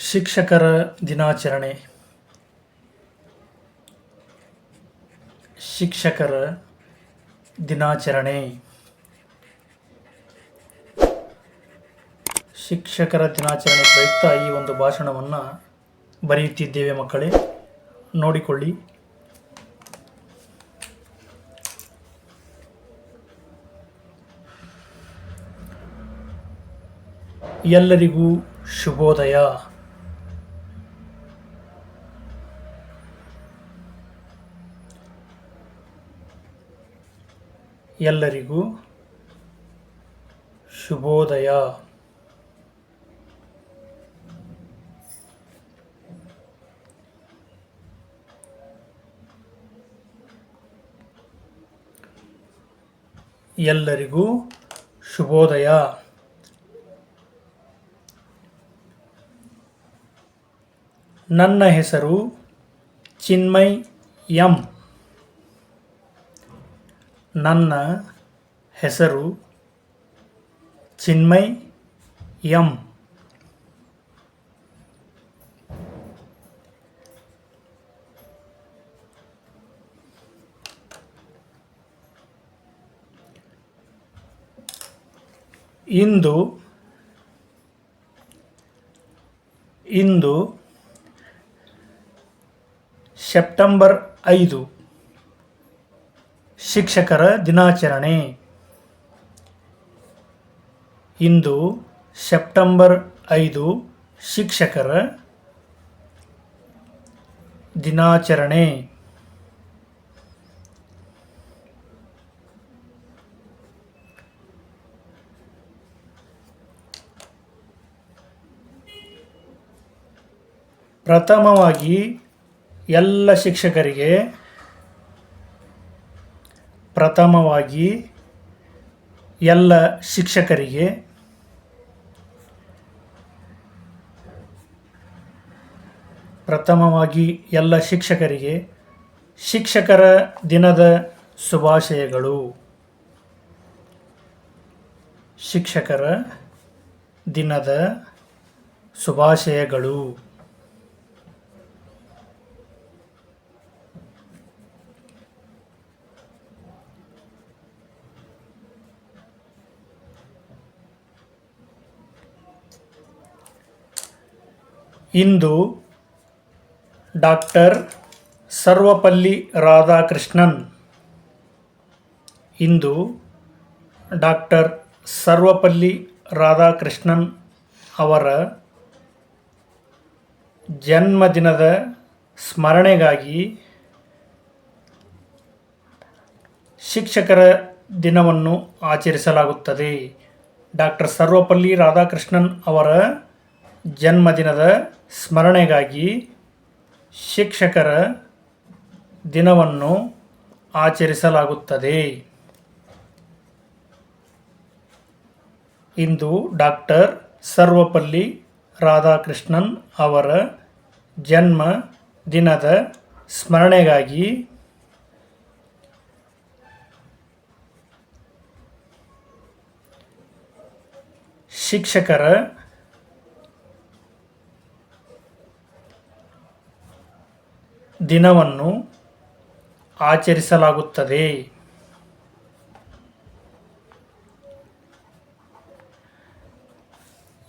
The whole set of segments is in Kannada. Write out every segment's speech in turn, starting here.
ಶಿಕ್ಷಕರ ದಿನಾಚರಣೆ. ಶಿಕ್ಷಕರ ದಿನಾಚರಣೆ. ಶಿಕ್ಷಕರ ದಿನಾಚರಣೆ ಪ್ರಯುಕ್ತ ಈ ಒಂದು ಭಾಷಣವನ್ನು ಬರೆಯುತ್ತಿದ್ದೇವೆ ಮಕ್ಕಳೇ. ನೋಡಿಕೊಳ್ಳಿ. ಎಲ್ಲರಿಗೂ ಶುಭೋದಯ. ಎಲ್ಲರಿಗೂ ಶುಭೋದಯ. ಎಲ್ಲರಿಗೂ ಶುಭೋದಯ. ನನ್ನ ಹೆಸರು ಚಿನ್ಮಯ್ ಎಂ. ನನ್ನ ಹೆಸರು ಚಿನ್ಮಯ್ ಎಂ. ಇಂದು ಇಂದು ಸೆಪ್ಟೆಂಬರ್ ಐದು. ಶಿಕ್ಷಕರ ದಿನಾಚರಣೆ. ಇಂದು ಸೆಪ್ಟೆಂಬರ್ ಐದು ಶಿಕ್ಷಕರ ದಿನಾಚರಣೆ. ಪ್ರಥಮವಾಗಿ ಎಲ್ಲ ಶಿಕ್ಷಕರಿಗೆ ಪ್ರಥಮವಾಗಿ ಎಲ್ಲ ಶಿಕ್ಷಕರಿಗೆ ಪ್ರಥಮವಾಗಿ ಎಲ್ಲ ಶಿಕ್ಷಕರಿಗೆ ಶಿಕ್ಷಕರ ದಿನದ ಶುಭಾಶಯಗಳು. ಶಿಕ್ಷಕರ ದಿನದ ಶುಭಾಶಯಗಳು. ಇಂದು ಡಾಕ್ಟರ್ ಸರ್ವಪಲ್ಲಿ ರಾಧಾಕೃಷ್ಣನ್. ಇಂದು ಡಾಕ್ಟರ್ ಸರ್ವಪಲ್ಲಿ ರಾಧಾಕೃಷ್ಣನ್ ಅವರ ಜನ್ಮದಿನದ ಸ್ಮರಣೆಗಾಗಿ ಶಿಕ್ಷಕರ ದಿನವನ್ನು ಆಚರಿಸಲಾಗುತ್ತದೆ. ಡಾಕ್ಟರ್ ಸರ್ವಪಲ್ಲಿ ರಾಧಾಕೃಷ್ಣನ್ ಅವರ ಜನ್ಮದಿನದ ಸ್ಮರಣೆಗಾಗಿ ಶಿಕ್ಷಕರ ದಿನವನ್ನು ಆಚರಿಸಲಾಗುತ್ತದೆ. ಇಂದು ಡಾಕ್ಟರ್ ಸರ್ವಪಲ್ಲಿ ರಾಧಾಕೃಷ್ಣನ್ ಅವರ ಜನ್ಮ ದಿನದ ಸ್ಮರಣೆಗಾಗಿ ಶಿಕ್ಷಕರ ದಿನವನ್ನು ಆಚರಿಸಲಾಗುತ್ತದೆ.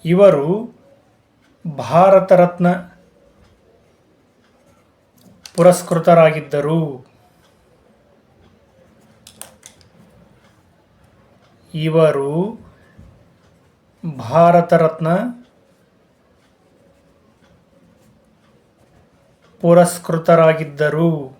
ಇವರು ಭಾರತ ರತ್ನ ಪುರಸ್ಕೃತರಾಗಿದ್ದರು. ಇವರು ಭಾರತ ರತ್ನ ಪುರಸ್ಕೃತರಾಗಿದ್ದರು.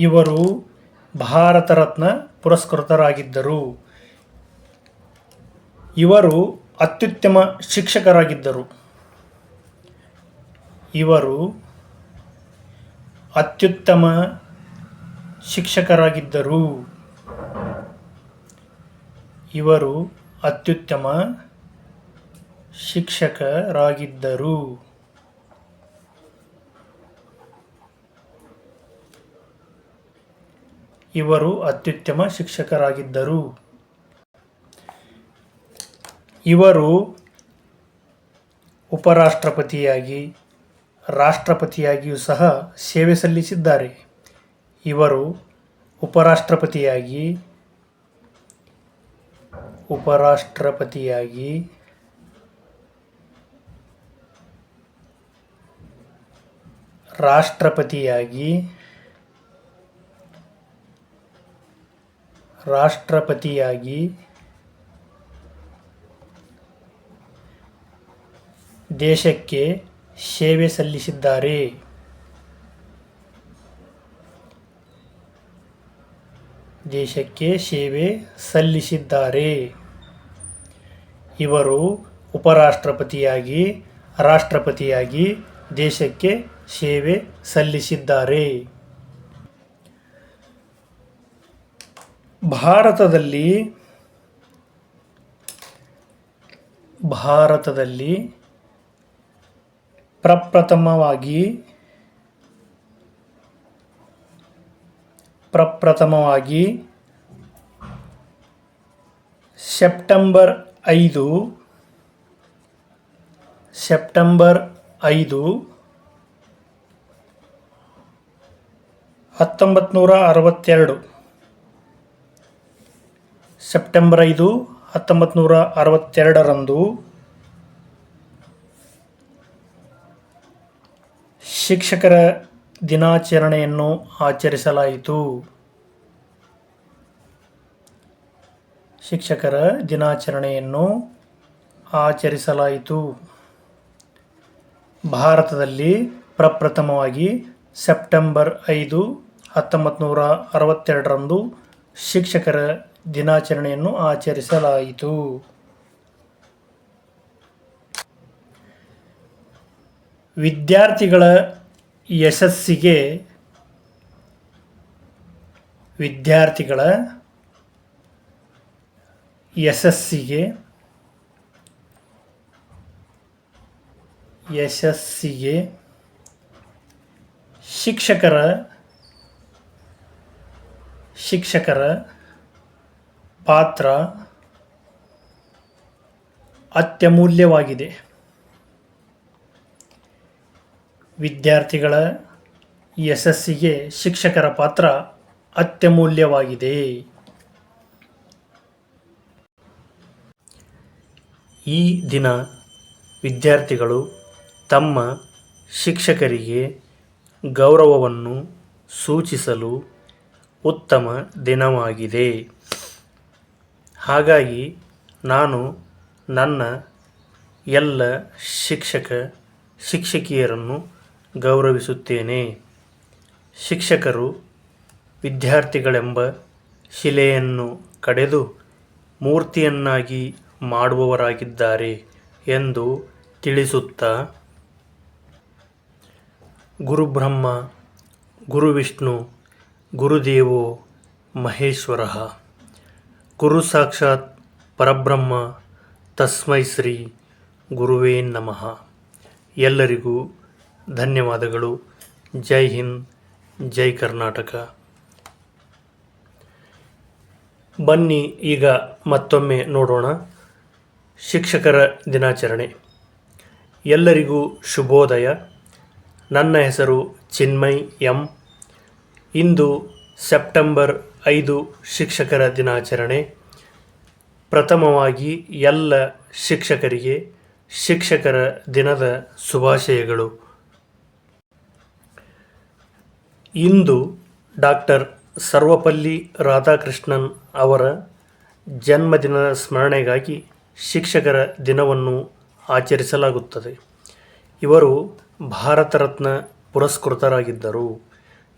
ಇವರು ಭಾರತ ರತ್ನ ಪುರಸ್ಕೃತರಾಗಿದ್ದರು. ಇವರು ಅತ್ಯುತ್ತಮ ಶಿಕ್ಷಕರಾಗಿದ್ದರು. ಇವರು ಅತ್ಯುತ್ತಮ ಶಿಕ್ಷಕರಾಗಿದ್ದರು. ಇವರು ಅತ್ಯುತ್ತಮ ಶಿಕ್ಷಕರಾಗಿದ್ದರು. ಇವರು ಅತ್ಯುತ್ತಮ ಶಿಕ್ಷಕರಾಗಿದ್ದರು. ಇವರು ಉಪರಾಷ್ಟ್ರಪತಿಯಾಗಿ ರಾಷ್ಟ್ರಪತಿಯಾಗಿಯೂ ಸಹ ಸೇವೆ ಸಲ್ಲಿಸಿದ್ದಾರೆ. ಇವರು ಉಪರಾಷ್ಟ್ರಪತಿಯಾಗಿ ಉಪರಾಷ್ಟ್ರಪತಿಯಾಗಿ ರಾಷ್ಟ್ರಪತಿಯಾಗಿ ರಾಷ್ಟ್ರಪತಿಯಾಗಿ ದೇಶಕ್ಕೆ ಸೇವೆ ಸಲ್ಲಿಸಿದ್ದಾರೆ. ದೇಶಕ್ಕೆ ಸೇವೆ ಸಲ್ಲಿಸಿದ್ದಾರೆ. ಇವರು ಉಪರಾಷ್ಟ್ರಪತಿಯಾಗಿ ರಾಷ್ಟ್ರಪತಿಯಾಗಿ ದೇಶಕ್ಕೆ ಸೇವೆ ಸಲ್ಲಿಸಿದ್ದಾರೆ. ಭಾರತದಲ್ಲಿ ಭಾರತದಲ್ಲಿ ಪ್ರಪ್ರಥಮವಾಗಿ ಪ್ರಪ್ರಥಮವಾಗಿ ಸೆಪ್ಟೆಂಬರ್ ಐದು ಸೆಪ್ಟೆಂಬರ್ ಐದು ಹತ್ತೊಂಬತ್ತು ನೂರ ಅರವತ್ತೆರಡು. ಸೆಪ್ಟೆಂಬರ್ ಐದು ಹತ್ತೊಂಬತ್ತು ನೂರ ಅರವತ್ತೆರಡರಂದು ಶಿಕ್ಷಕರ ದಿನಾಚರಣೆಯನ್ನು ಆಚರಿಸಲಾಯಿತು. ಶಿಕ್ಷಕರ ದಿನಾಚರಣೆಯನ್ನು ಆಚರಿಸಲಾಯಿತು. ಭಾರತದಲ್ಲಿ ಪ್ರಪ್ರಥಮವಾಗಿ ಸೆಪ್ಟೆಂಬರ್ ಐದು ಹತ್ತೊಂಬತ್ತು ನೂರ ಅರವತ್ತೆರಡರಂದು ಶಿಕ್ಷಕರ ದಿನಾಚರಣೆಯನ್ನು ಆಚರಿಸಲಾಯಿತು. ವಿದ್ಯಾರ್ಥಿಗಳ ಯಶಸ್ಸಿಗೆ ವಿದ್ಯಾರ್ಥಿಗಳ ಯಶಸ್ಸಿಗೆ ಯಶಸ್ಸಿಗೆ ಶಿಕ್ಷಕರ ಶಿಕ್ಷಕರ ಪಾತ್ರ ಅತ್ಯಮೂಲ್ಯವಾಗಿದೆ. ವಿದ್ಯಾರ್ಥಿಗಳ ಯಶಸ್ಸಿಗೆ ಶಿಕ್ಷಕರ ಪಾತ್ರ ಅತ್ಯಮೂಲ್ಯವಾಗಿದೆ. ಈ ದಿನ ವಿದ್ಯಾರ್ಥಿಗಳು ತಮ್ಮ ಶಿಕ್ಷಕರಿಗೆ ಗೌರವವನ್ನು ಸೂಚಿಸಲು ಉತ್ತಮ ದಿನವಾಗಿದೆ. ಹಾಗಾಗಿ ನಾನು ನನ್ನ ಎಲ್ಲ ಶಿಕ್ಷಕ, ಶಿಕ್ಷಕಿಯರನ್ನು ಗೌರವಿಸುತ್ತೇನೆ. ಶಿಕ್ಷಕರು ವಿದ್ಯಾರ್ಥಿಗಳೆಂಬ ಶಿಲೆಯನ್ನು ಕಡೆದು ಮೂರ್ತಿಯನ್ನಾಗಿ ಮಾಡುವವರಾಗಿದ್ದಾರೆ ಎಂದು ತಿಳಿಸುತ್ತಾ ಗುರುಬ್ರಹ್ಮ, ಗುರುವಿಷ್ಣು, ಗುರುದೇವೋ ಮಹೇಶ್ವರ. ಗುರು ಸಾಕ್ಷಾತ್ ಪರಬ್ರಹ್ಮ, ತಸ್ಮೈ ಶ್ರೀ ಗುರುವೇ ನಮಃ. ಎಲ್ಲರಿಗೂ ಧನ್ಯವಾದಗಳು. ಜೈ ಹಿಂದ್, ಜೈ ಕರ್ನಾಟಕ. ಬನ್ನಿ ಈಗ ಮತ್ತೊಮ್ಮೆ ನೋಡೋಣ ಶಿಕ್ಷಕರ ದಿನಾಚರಣೆ. ಎಲ್ಲರಿಗೂ ಶುಭೋದಯ. ನನ್ನ ಹೆಸರು ಚಿನ್ಮಯ್ ಎಂ. ಇಂದು ಸೆಪ್ಟೆಂಬರ್ ಐದು ಶಿಕ್ಷಕರ ದಿನಾಚರಣೆ. ಪ್ರಥಮವಾಗಿ ಎಲ್ಲ ಶಿಕ್ಷಕರಿಗೆ ಶಿಕ್ಷಕರ ದಿನದ ಶುಭಾಶಯಗಳು. ಇಂದು ಡಾಕ್ಟರ್ ಸರ್ವಪಲ್ಲಿ ರಾಧಾಕೃಷ್ಣನ್ ಅವರ ಜನ್ಮದಿನದ ಸ್ಮರಣೆಗಾಗಿ ಶಿಕ್ಷಕರ ದಿನವನ್ನು ಆಚರಿಸಲಾಗುತ್ತದೆ. ಇವರು ಭಾರತ ರತ್ನ ಪುರಸ್ಕೃತರಾಗಿದ್ದರು.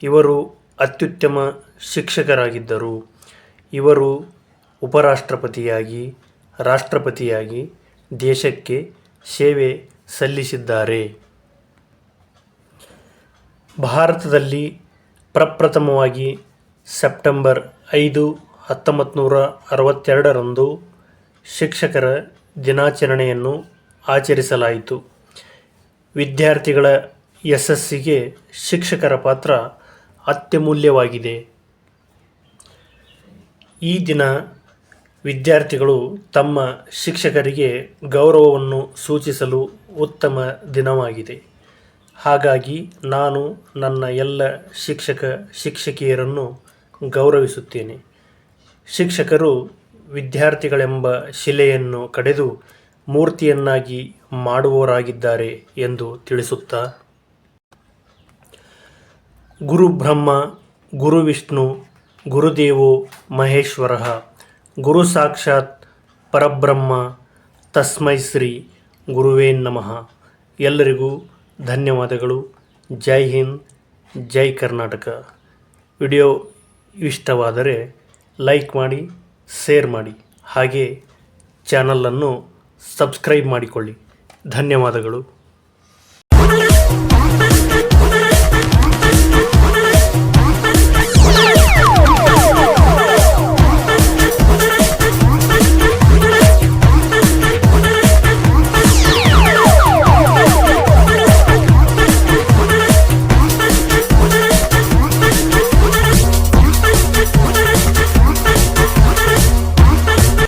ಇವರು ಅತ್ಯುತ್ತಮ ಶಿಕ್ಷಕರಾಗಿದ್ದರು. ಇವರು ಉಪರಾಷ್ಟ್ರಪತಿಯಾಗಿ, ರಾಷ್ಟ್ರಪತಿಯಾಗಿ ದೇಶಕ್ಕೆ ಸೇವೆ ಸಲ್ಲಿಸಿದ್ದಾರೆ. ಭಾರತದಲ್ಲಿ ಪ್ರಪ್ರಥಮವಾಗಿ ಸೆಪ್ಟೆಂಬರ್ ಐದು ಹತ್ತೊಂಬತ್ತು ನೂರ ಅರವತ್ತೆರಡರಂದು ಶಿಕ್ಷಕರ ದಿನಾಚರಣೆಯನ್ನು ಆಚರಿಸಲಾಯಿತು. ವಿದ್ಯಾರ್ಥಿಗಳ ಯಶಸ್ಸಿಗೆ ಶಿಕ್ಷಕರ ಪಾತ್ರ ಅತ್ಯಮೂಲ್ಯವಾಗಿದೆ. ಈ ದಿನ ವಿದ್ಯಾರ್ಥಿಗಳು ತಮ್ಮ ಶಿಕ್ಷಕರಿಗೆ ಗೌರವವನ್ನು ಸೂಚಿಸಲು ಉತ್ತಮ ದಿನವಾಗಿದೆ. ಹಾಗಾಗಿ ನಾನು ನನ್ನ ಎಲ್ಲ ಶಿಕ್ಷಕ, ಶಿಕ್ಷಕಿಯರನ್ನು ಗೌರವಿಸುತ್ತೇನೆ. ಶಿಕ್ಷಕರು ವಿದ್ಯಾರ್ಥಿಗಳೆಂಬ ಶಿಲೆಯನ್ನು ಕಡೆದು ಮೂರ್ತಿಯನ್ನಾಗಿ ಮಾಡುವವರಾಗಿದ್ದಾರೆ ಎಂದು ತಿಳಿಸುತ್ತಾ, ಗುರು ಬ್ರಹ್ಮ, ಗುರು ವಿಷ್ಣು, ಗುರುದೇವೋ ಮಹೇಶ್ವರ, ಗುರು ಸಾಕ್ಷಾತ್ ಪರಬ್ರಹ್ಮ, ತಸ್ಮೈ ಶ್ರೀ ಗುರುವೇ ನಮಃ. ಎಲ್ಲರಿಗೂ ಧನ್ಯವಾದಗಳು. ಜೈ ಹಿಂದ್, ಜೈ ಕರ್ನಾಟಕ. ವಿಡಿಯೋ ಇಷ್ಟವಾದರೆ ಲೈಕ್ ಮಾಡಿ, ಶೇರ್ ಮಾಡಿ. ಹಾಗೆ ಚಾನಲನ್ನು ಸಬ್ಸ್ಕ್ರೈಬ್ ಮಾಡಿಕೊಳ್ಳಿ. ಧನ್ಯವಾದಗಳು.